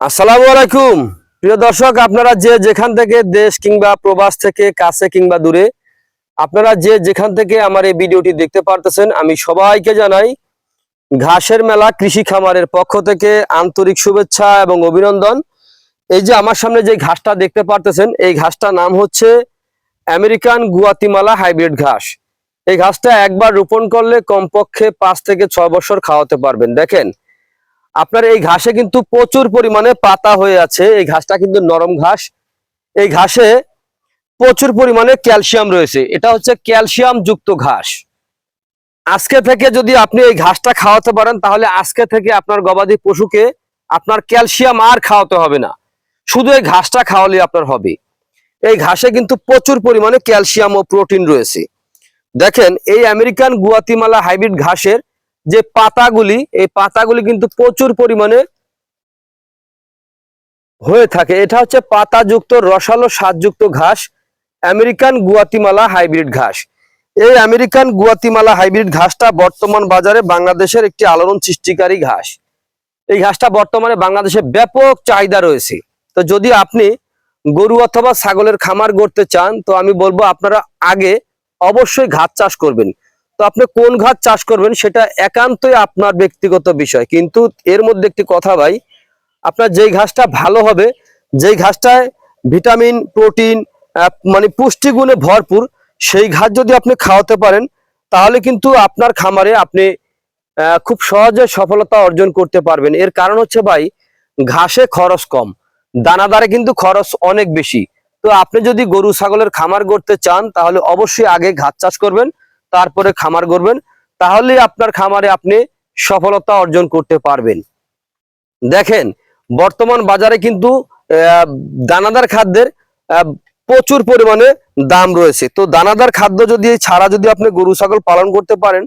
আসসালামু আলাইকুম। প্রিয় দর্শক, আপনারা যে যেখান থেকে দেশ কিংবা প্রবাস থেকে কাছে কিংবা দূরে, আপনারা যে যেখান থেকে আমার এই ভিডিওটি দেখতে পারতেছেন, আমি সবাইকে জানাই ঘাসের মেলা কৃষি খামারের পক্ষ থেকে আন্তরিক শুভেচ্ছা এবং অভিনন্দন। এই যে আমার সামনে যে ঘাসটা দেখতে পারতেছেন, এই ঘাসটার নাম হচ্ছে আমেরিকান গুয়াতিমালা হাইব্রিড ঘাস। এই ঘাসটা একবার রোপণ করলে কমপক্ষে পাঁচ থেকে ছয় বছর খাওয়াতে পারবেন। দেখেন আপনার এই ঘাসে কিন্তু প্রচুর পরিমাণে পাতা হয়ে আছে। এই ঘাসটা কিন্তু নরম ঘাস। এই ঘাসে প্রচুর পরিমাণে ক্যালসিয়াম রয়েছে। এটা হচ্ছে ক্যালসিয়াম যুক্ত ঘাস। আজকে থেকে যদি আপনি এই ঘাসটা খাওয়াতে পারেন, তাহলে আজকে থেকে আপনার গবাদি পশুকে আপনার ক্যালসিয়াম আর খাওয়াতে হবে না। শুধু এই ঘাসটা খাওয়ালে আপনার হবে। এই ঘাসে কিন্তু প্রচুর পরিমাণে ক্যালসিয়াম ও প্রোটিন রয়েছে। দেখেন, এই আমেরিকান গুয়াতিমালা হাইব্রিড ঘাসের যে পাতাগুলি, এই পাতাগুলি কিন্তু প্রচুর পরিমাণে হয়ে থাকে। এটা হচ্ছে পাতাযুক্ত রসালো স্বাদযুক্ত ঘাস, আমেরিকান গুয়াতিমালা হাইব্রিড ঘাস। এই আমেরিকান গুয়াতিমালা হাইব্রিড ঘাসটা বর্তমান বাজারে বাংলাদেশের একটি আলোড়ন সৃষ্টিকারী ঘাস। এই ঘাসটা বর্তমানে বাংলাদেশে ব্যাপক চাহিদা রয়েছে। তো যদি আপনি গরু অথবা ছাগলের খামার করতে চান, তো আমি বলব আপনারা আগে অবশ্যই ঘাস চাষ করবেন। তো আপনি কোন ঘাস চাষ করবেন সেটা একান্তই আপনার ব্যক্তিগত বিষয়। কিন্তু এর মধ্যে একটি কথা ভাই, আপনার যেই ঘাসটা ভালো হবে, যেই ঘাসটায় ভিটামিন, প্রোটিন মানে পুষ্টিগুণে ভরপুর, সেই ঘাস যদি আপনি খাওয়াতে পারেন, তাহলে কিন্তু আপনার খামারে আপনি খুব সহজে সফলতা অর্জন করতে পারবেন। এর কারণ হচ্ছে ভাই, ঘাসে খরচ কম, দানাদারে কিন্তু খরচ অনেক বেশি। তো আপনি যদি গরু, ছাগলের খামার করতে চান, তাহলে অবশ্যই আগে ঘাস চাষ করবেন তারপরে খামার করবেন, তাহলে আপনার খামারে আপনি সফলতা অর্জন করতে পারবেন। দেখেন, বর্তমান বাজারে কিন্তু দানাদার খাদ্যের প্রচুর পরিমাণে দাম রয়েছে। তো দানাদার খাদ্য যদি, ছাড়া যদি আপনি গরু, ছাগল পালন করতে পারেন,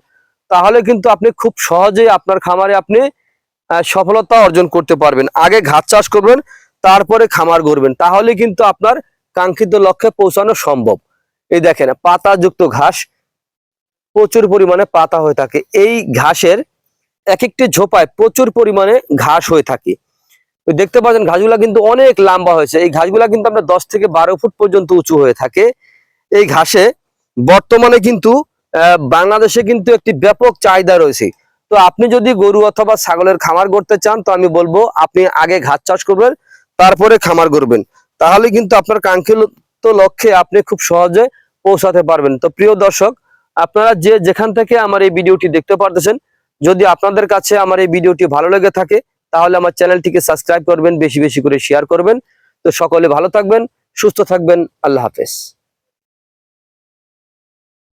তাহলে কিন্তু আপনি খুব সহজেই আপনার খামারে আপনি সফলতা অর্জন করতে পারবেন। আগে ঘাস চাষ করবেন, তারপরে খামার করবেন তাহলে কিন্তু আপনার কাঙ্ক্ষিত লক্ষ্যে পৌঁছানো সম্ভব। এই দেখেন, পাতাযুক্ত ঘাস প্রচুর পরিমাণে পাতা হয়ে থাকে। এই ঘাসের এক একটি ঝোপায় প্রচুর পরিমাণে ঘাস হয়ে থাকে। দেখতে পাচ্ছেন, ঘাসগুলা কিন্তু অনেক লম্বা হয়েছে। এই ঘাসগুলা কিন্তু আমরা দশ থেকে বারো ফুট পর্যন্ত উঁচু হয়ে থাকে। এই ঘাসে বর্তমানে কিন্তু বাংলাদেশে কিন্তু একটি ব্যাপক চাহিদা রয়েছে। তো আপনি যদি গরু অথবা ছাগলের খামার করতে চান, তো আমি বলব আপনি আগে ঘাস চাষ করবেন, তারপরে খামার করবেন তাহলে কিন্তু আপনার কাঙ্ক্ষিত লক্ষ্যে আপনি খুব সহজে পৌঁছাতে পারবেন। তো প্রিয় দর্শক আপনারা যে যেখান থেকে আমার এই ভিডিওটি দেখতে পারতেছেন, যদি আপনাদের কাছে আমার এই ভিডিওটি ভালো লেগে থাকে, তাহলে আমার চ্যানেলটিকে সাবস্ক্রাইব করবেন, বেশি বেশি করে শেয়ার করবেন। তো সকলে ভালো থাকবেন, সুস্থ থাকবেন, আল্লাহ হাফেজ।